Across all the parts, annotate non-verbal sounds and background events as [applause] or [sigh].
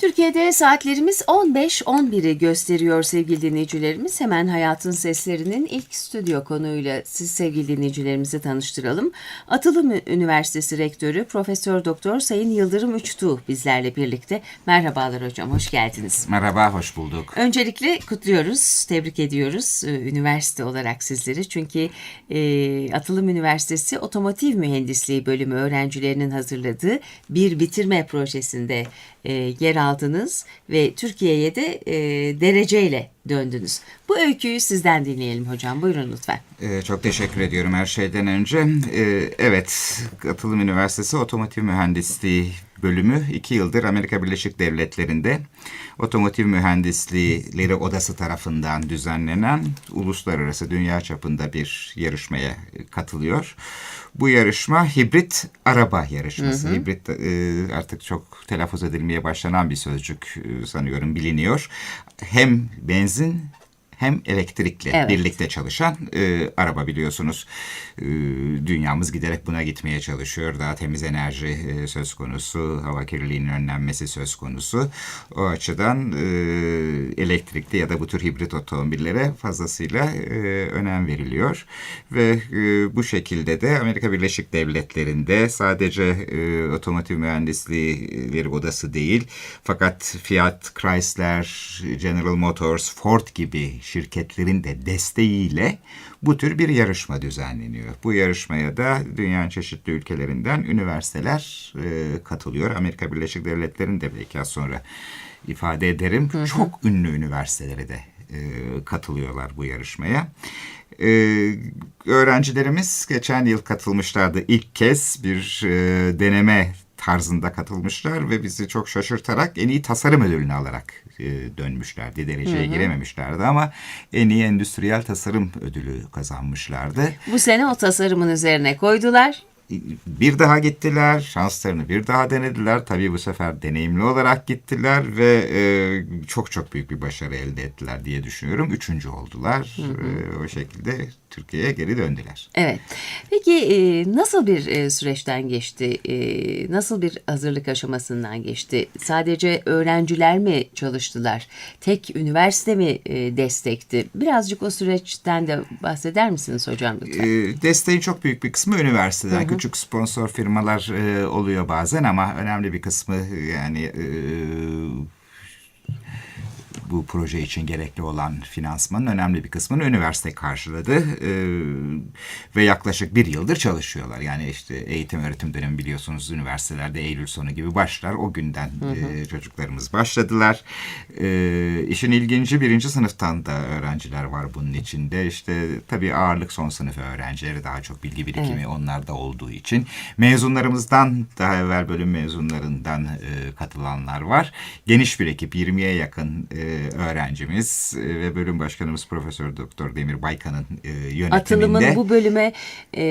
Türkiye'de saatlerimiz 15-11'i gösteriyor sevgili dinleyicilerimiz. Hemen Hayatın Seslerinin ilk stüdyo konuyla siz sevgili dinleyicilerimizi tanıştıralım. Atılım Üniversitesi Rektörü Profesör Doktor Sayın Yıldırım Üçtuğ bizlerle birlikte. Merhabalar hocam, hoş geldiniz. Merhaba, hoş bulduk. Öncelikle kutluyoruz, tebrik ediyoruz üniversite olarak sizleri. Çünkü e, Atılım Üniversitesi Otomotiv Mühendisliği bölümü öğrencilerinin hazırladığı bir bitirme projesinde e, yer aldınız ve Türkiye'ye de e, dereceyle döndünüz. Bu öyküyü sizden dinleyelim hocam. Buyurun lütfen. Ee, çok teşekkür ediyorum her şeyden önce. Ee, evet, Atılım Üniversitesi Otomotiv Mühendisliği bölümü iki yıldır Amerika Birleşik Devletleri'nde Otomotiv Mühendisliğleri Odası tarafından düzenlenen uluslararası dünya çapında bir yarışmaya katılıyor. Bu yarışma hibrit araba yarışması. Hı hı. Hibrit e, artık çok telaffuz edilmeye başlanan bir sözcük e, sanıyorum biliniyor. Hem benzin hem elektrikli evet. birlikte çalışan e, araba biliyorsunuz. E, dünyamız giderek buna gitmeye çalışıyor. Daha temiz enerji e, söz konusu, hava kirliliğinin önlenmesi söz konusu. O açıdan e, elektrikli ya da bu tür hibrit otomobillere fazlasıyla e, önem veriliyor. Ve e, bu şekilde de Amerika Birleşik Devletleri'nde sadece e, otomotiv mühendisliği odası değil fakat Fiat, Chrysler, General Motors, Ford gibi şirketlerin de desteğiyle bu tür bir yarışma düzenleniyor. Bu yarışmaya da dünyanın çeşitli ülkelerinden üniversiteler e, katılıyor. Amerika Birleşik Devletleri'nin de belki az sonra ifade ederim. Hı hı. Çok ünlü üniversiteleri de e, katılıyorlar bu yarışmaya. Ee, öğrencilerimiz geçen yıl katılmışlardı ilk kez bir e, deneme tarzında katılmışlar ve bizi çok şaşırtarak en iyi tasarım ödülünü alarak e, dönmüşlerdi. Dereceye hı hı. girememişlerdi ama en iyi endüstriyel tasarım ödülü kazanmışlardı. Bu sene o tasarımın üzerine koydular bir daha gittiler, şanslarını bir daha denediler. Tabii bu sefer deneyimli olarak gittiler ve e, çok çok büyük bir başarı elde ettiler diye düşünüyorum. Üçüncü oldular. Hı hı. E, o şekilde Türkiye'ye geri döndüler. Evet. Peki e, nasıl bir e, süreçten geçti? E, nasıl bir hazırlık aşamasından geçti? Sadece öğrenciler mi çalıştılar? Tek üniversite mi e, destekti? Birazcık o süreçten de bahseder misiniz hocam lütfen? E, desteğin çok büyük bir kısmı üniversiteden. Hı hı. Küçük sponsor firmalar e, oluyor bazen ama önemli bir kısmı yani... E, bu proje için gerekli olan finansmanın önemli bir kısmını üniversite karşıladı e, ve yaklaşık bir yıldır çalışıyorlar. Yani işte eğitim öğretim dönemi biliyorsunuz üniversitelerde Eylül sonu gibi başlar. O günden hı hı. E, çocuklarımız başladılar. E, işin ilginci birinci sınıftan da öğrenciler var bunun içinde. İşte tabii ağırlık son sınıf öğrencileri daha çok bilgi birikimi evet. onlarda olduğu için. Mezunlarımızdan daha evvel bölüm mezunlarından e, katılanlar var. Geniş bir ekip 20'ye yakın e, öğrencimiz e, ve bölüm başkanımız Profesör Doktor Demir Baykan'ın e, yönetiminde. Atılımın bu bölüme e,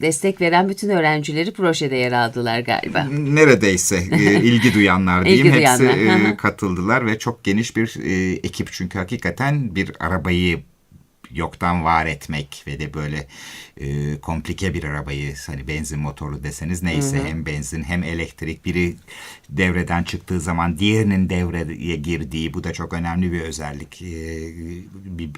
destek veren bütün öğrencileri projede yer aldılar galiba. Neredeyse e, [laughs] ilgi duyanlar diyeyim. ilgi Hepsi duyanlar. E, katıldılar ve çok geniş bir e, ekip çünkü hakikaten bir arabayı yoktan var etmek ve de böyle e, komplike bir arabayı hani benzin motorlu deseniz neyse hı hı. hem benzin hem elektrik biri devreden çıktığı zaman diğerinin devreye girdiği bu da çok önemli bir özellik. E,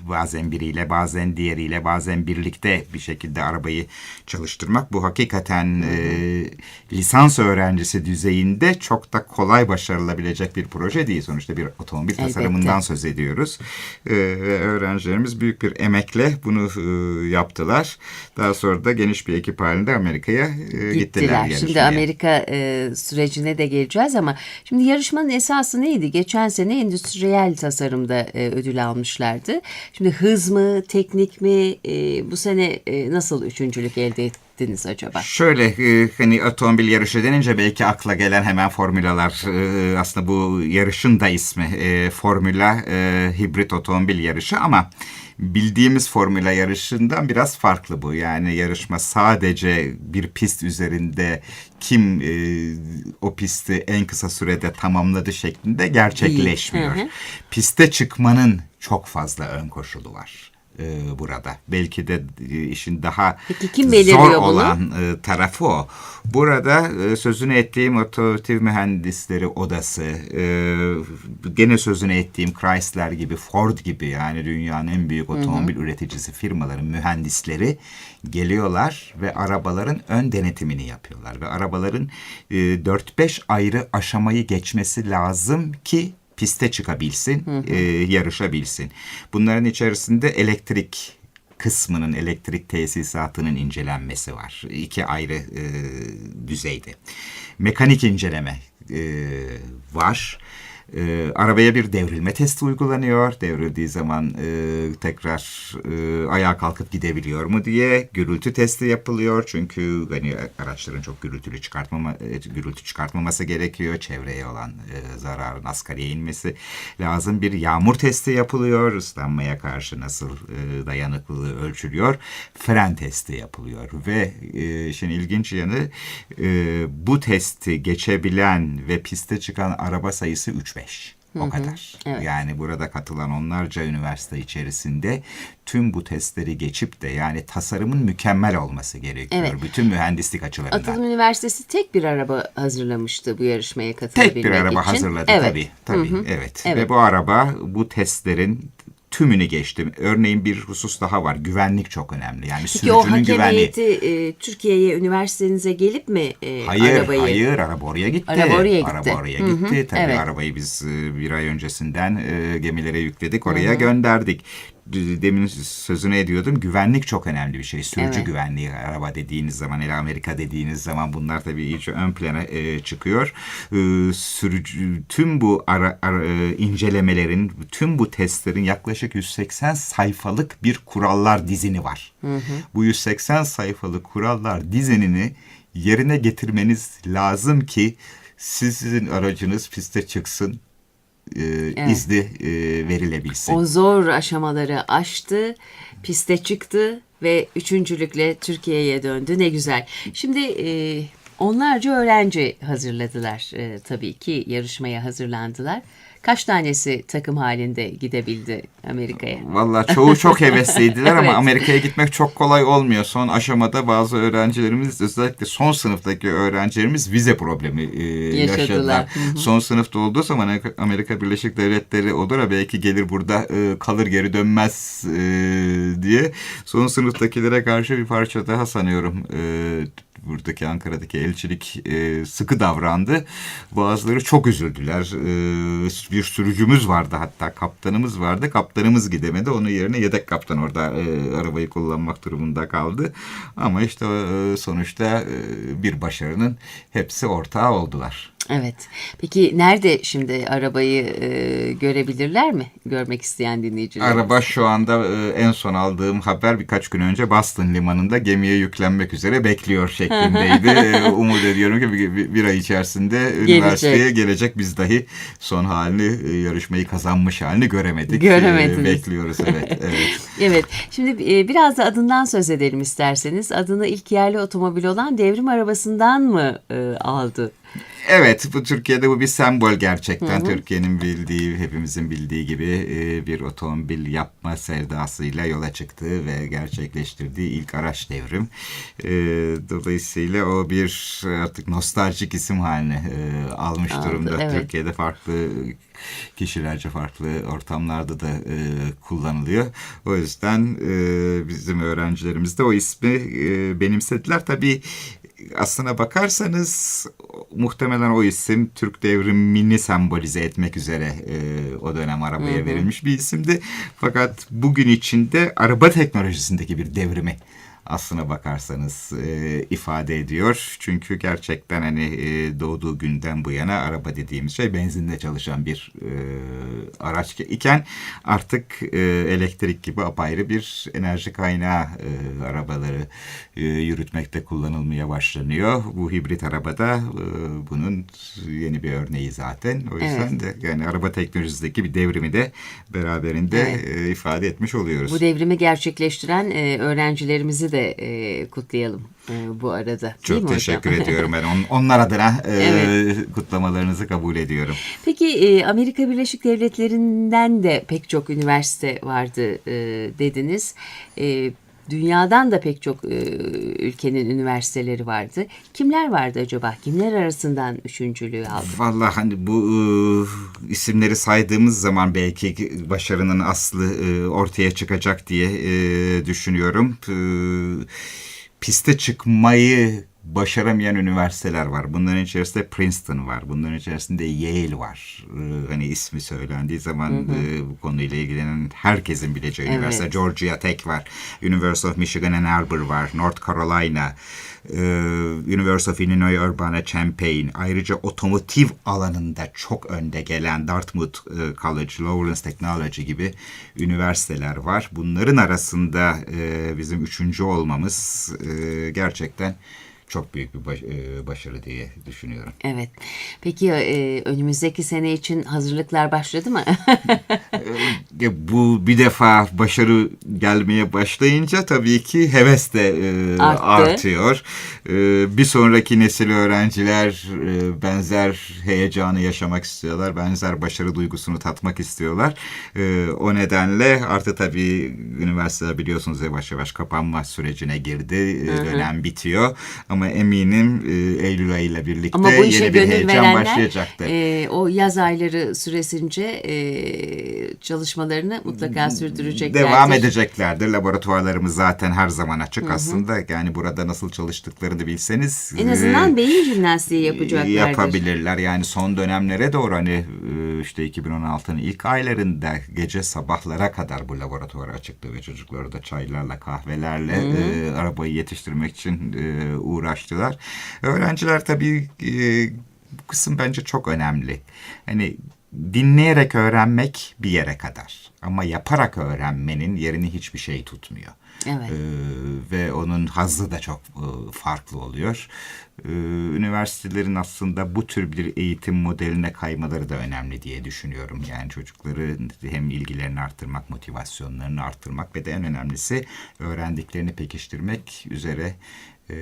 bazen biriyle bazen diğeriyle bazen birlikte bir şekilde arabayı çalıştırmak bu hakikaten hı hı. E, lisans öğrencisi düzeyinde çok da kolay başarılabilecek bir proje değil. Sonuçta bir otomobil Elbette. tasarımından söz ediyoruz. E, ve öğrencilerimiz büyük bir emekle bunu e, yaptılar. Daha sonra da geniş bir ekip halinde Amerika'ya e, gittiler. gittiler. Şimdi Amerika e, sürecine de geleceğiz ama şimdi yarışmanın esası neydi? Geçen sene endüstriyel tasarımda e, ödül almışlardı. Şimdi hız mı, teknik mi? E, bu sene e, nasıl üçüncülük elde etti? Ettiniz acaba? Şöyle e, hani otomobil yarışı denince belki akla gelen hemen formülalar e, aslında bu yarışın da ismi e, formüla hibrit otomobil yarışı ama bildiğimiz formüla yarışından biraz farklı bu. Yani yarışma sadece bir pist üzerinde kim e, o pisti en kısa sürede tamamladı şeklinde gerçekleşmiyor. Hı hı. Piste çıkmanın çok fazla ön koşulu var e, burada. Belki de e, işin daha Peki kim zor bunu? olan e, tarafı o. Burada e, sözünü ettiğim otomotiv mühendisleri odası, e, gene sözünü ettiğim Chrysler gibi, Ford gibi yani dünyanın en büyük otomobil üreticisi firmaların mühendisleri geliyorlar ve arabaların ön denetimini yapıyorlar. Ve arabaların e, 4-5 ayrı aşamayı geçmesi lazım ki piste çıkabilsin, e, yarışabilsin. Bunların içerisinde elektrik kısmının elektrik tesisatının incelenmesi var. İki ayrı e, düzeyde. Mekanik inceleme e, var. E, arabaya bir devrilme testi uygulanıyor. Devrildiği zaman e, tekrar e, ayağa kalkıp gidebiliyor mu diye gürültü testi yapılıyor. Çünkü hani araçların çok gürültülü çıkartmama e, gürültü çıkartmaması gerekiyor. Çevreye olan e, zararın asgariye inmesi lazım. Bir yağmur testi yapılıyor. Islanmaya karşı nasıl e, dayanıklılığı ölçülüyor. Fren testi yapılıyor ve e, şimdi ilginç yanı e, bu testi geçebilen ve piste çıkan araba sayısı 3-5. O kadar. evet. Yani burada katılan onlarca üniversite içerisinde tüm bu testleri geçip de yani tasarımın mükemmel olması gerekiyor. Evet. Bütün mühendislik açılarından. Atılım Üniversitesi tek bir araba hazırlamıştı bu yarışmaya katılabilmek Tek bir araba için. hazırladı evet. tabii. tabii evet. Evet. Ve bu araba bu testlerin tümünü geçti. Örneğin bir husus daha var. Güvenlik çok önemli. Yani Peki o sürücünün hakem güvenliği. heyeti e, Türkiye'ye üniversitenize gelip mi e, Hayır, arabayı? hayır. Araba oraya gitti. Araba oraya gitti. Araba oraya Hı hı, gitti. Tabii evet. arabayı biz e, bir ay öncesinden e, gemilere yükledik. Oraya gönderdik. Demin sözünü ediyordum. Güvenlik çok önemli bir şey. Sürücü Evet. güvenliği. Araba dediğiniz zaman, hele Amerika dediğiniz zaman bunlar tabii iyice ön plana e, çıkıyor. E, sürücü, tüm bu ara, ara- e, incelemelerin, tüm bu testlerin yaklaşık 180 sayfalık bir kurallar dizini var. Bu 180 sayfalık kurallar dizinini yerine getirmeniz lazım ki sizin aracınız piste çıksın, e, izni e, verilebilsin. O zor aşamaları aştı, piste çıktı ve üçüncülükle Türkiye'ye döndü. Ne güzel. Şimdi e, onlarca öğrenci hazırladılar e, tabii ki yarışmaya hazırlandılar. Kaç tanesi takım halinde gidebildi Amerika'ya? Vallahi çoğu çok [laughs] hevesliydiler ama Evet. Amerika'ya gitmek çok kolay olmuyor. Son aşamada bazı öğrencilerimiz özellikle son sınıftaki öğrencilerimiz vize problemi e, Yaşadılar. yaşadılar. Hı hı. Son sınıfta olduğu zaman Amerika Birleşik Devletleri olur ha belki gelir burada e, kalır geri dönmez e, diye son sınıftakilere karşı bir parça daha sanıyorum e, buradaki Ankara'daki elçilik e, sıkı davrandı. Bazıları çok üzüldüler. E, bir sürücümüz vardı hatta kaptanımız vardı. Kaptanımız gidemedi. Onun yerine yedek kaptan orada e, arabayı kullanmak durumunda kaldı. Ama işte e, sonuçta e, bir başarının hepsi ortağı oldular. Evet. Peki nerede şimdi arabayı e, görebilirler mi? Görmek isteyen dinleyiciler. Araba şu anda e, en son aldığım haber birkaç gün önce Boston limanında gemiye yüklenmek üzere bekliyor şeklindeydi. [laughs] E, Umut ediyorum ki bir, bir- ay içerisinde üniversiteye gelecek. Biz dahi son halini, e, yarışmayı kazanmış halini göremedik. Göremediniz. E, Bekliyoruz evet. [laughs] evet. Evet. Şimdi biraz da adından söz edelim isterseniz. Adını ilk yerli otomobil olan devrim arabasından mı aldı? Evet, bu Türkiye'de bu bir sembol gerçekten. Türkiye'nin bildiği, hepimizin bildiği gibi e, bir otomobil yapma sevdasıyla yola çıktığı ve gerçekleştirdiği ilk araç devrim. E, Dolayısıyla o bir artık nostaljik isim haline e, almış Aldı, durumda. evet. Türkiye'de farklı kişilerce farklı ortamlarda da e, kullanılıyor. O yüzden e, bizim öğrencilerimiz de o ismi e, benimsediler. Tabii aslına bakarsanız muhtemelen o isim Türk devrimini sembolize etmek üzere e, o dönem arabaya verilmiş bir isimdi. Fakat bugün içinde araba teknolojisindeki bir devrimi aslına bakarsanız e, ifade ediyor. Çünkü gerçekten hani e, doğduğu günden bu yana araba dediğimiz şey benzinle çalışan bir e, araç iken artık e, elektrik gibi apayrı bir enerji kaynağı e, arabaları e, yürütmekte kullanılmaya başlanıyor. Bu hibrit arabada e, bunun yeni bir örneği zaten. O yüzden de yani araba teknolojisindeki bir devrimi de beraberinde Evet. e, ifade etmiş oluyoruz. Bu devrimi gerçekleştiren e, öğrencilerimizi de de e, kutlayalım e, bu arada. Değil Çok mi hocam? teşekkür [laughs] ediyorum ben. On, onlar adına e, Evet. kutlamalarınızı kabul ediyorum. Peki e, Amerika Birleşik Devletleri'nden de pek çok üniversite vardı e, dediniz. E, dünyadan da pek çok e, ülkenin üniversiteleri vardı. Kimler vardı acaba? Kimler arasından üçüncülüğü aldı? Vallahi hani bu e, isimleri saydığımız zaman belki başarının aslı e, ortaya çıkacak diye e, düşünüyorum. E, piste çıkmayı başaramayan üniversiteler var. Bunların içerisinde Princeton var. Bunların içerisinde Yale var. E, hani ismi söylendiği zaman e, bu konuyla ilgilenen herkesin bileceği Evet. üniversite. Georgia Tech var. University of Michigan Ann Arbor var. North Carolina. e, University of Illinois Urbana-Champaign. Ayrıca otomotiv alanında çok önde gelen Dartmouth e, College, Lawrence Technology gibi üniversiteler var. Bunların arasında e, bizim üçüncü olmamız e, gerçekten çok büyük bir baş- e, başarı diye düşünüyorum. Evet. Peki e, önümüzdeki sene için hazırlıklar başladı mı? [laughs] E, bu bir defa başarı gelmeye başlayınca tabii ki heves de e, Arttı. artıyor. E, bir sonraki nesil öğrenciler e, benzer heyecanı yaşamak istiyorlar. Benzer başarı duygusunu tatmak istiyorlar. E, o nedenle artık tabii üniversiteler biliyorsunuz yavaş yavaş kapanma sürecine girdi. E, dönem bitiyor. Ama eminim e, Eylül ayıyla birlikte Ama bu işe yeni bir gönül heyecan verenler başlayacaktır. e, o yaz ayları süresince e, çalışmalarını mutlaka sürdüreceklerdir. Devam edeceklerdir. Laboratuvarlarımız zaten her zaman açık aslında. Yani burada nasıl çalıştıklarını bilseniz En azından e, beyin jimnastiği yapacaklardır. yapabilirler. Yani son dönemlere doğru hani e, işte 2016'nın ilk aylarında gece sabahlara kadar bu laboratuvar açıktı ve çocukları da çaylarla kahvelerle e, arabayı yetiştirmek için e, uğraştılar. Öğrenciler tabii e, bu kısım bence çok önemli. Hani dinleyerek öğrenmek bir yere kadar ama yaparak öğrenmenin yerini hiçbir şey tutmuyor. Evet. Ee, ve onun hazzı da çok e, farklı oluyor. Ee, üniversitelerin aslında bu tür bir eğitim modeline kaymaları da önemli diye düşünüyorum. Yani çocukları hem ilgilerini arttırmak, motivasyonlarını arttırmak ve de en önemlisi öğrendiklerini pekiştirmek üzere e,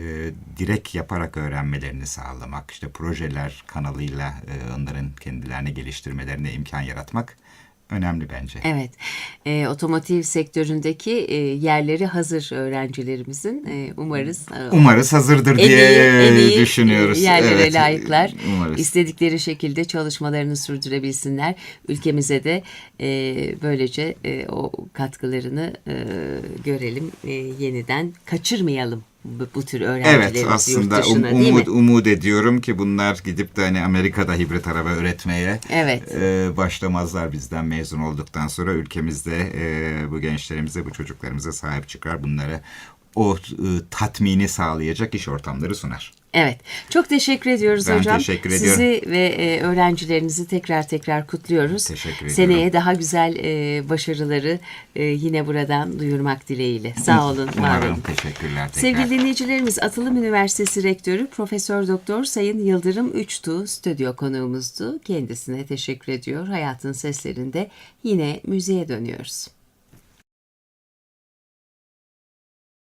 direkt yaparak öğrenmelerini sağlamak, işte projeler kanalıyla e, onların kendilerini geliştirmelerine imkan yaratmak önemli bence. Evet, e, otomotiv sektöründeki e, yerleri hazır öğrencilerimizin. E, umarız e, Umarız hazırdır en diye iyi, en iyi düşünüyoruz. e, yerlere Evet, layıklar. Umarız. İstedikleri şekilde çalışmalarını sürdürebilsinler. Ülkemize de e, böylece e, o katkılarını e, görelim. E, yeniden kaçırmayalım bu, bu tür öğrencilerimizi Evet aslında yurt um, dışına değil mi? umut, umut ediyorum ki bunlar gidip de hani Amerika'da hibrit araba üretmeye Evet. e, başlamazlar bizden mezun olduktan sonra ülkemizde e, bu gençlerimize bu çocuklarımıza sahip çıkar bunlara o e, tatmini sağlayacak iş ortamları sunar. Evet. Çok teşekkür ediyoruz Ben hocam. teşekkür Sizi ve e, öğrencilerinizi tekrar tekrar kutluyoruz. Teşekkür ediyorum. Seneye daha güzel e, başarıları e, yine buradan duyurmak dileğiyle. Sağ olun, var Umarım olun. teşekkürler tekrar. Sevgili dinleyicilerimiz Atılım Üniversitesi Rektörü Profesör Doktor Sayın Yıldırım Üçtu stüdyo konuğumuzdu. Kendisine teşekkür ediyor. Hayatın seslerinde yine müziğe dönüyoruz.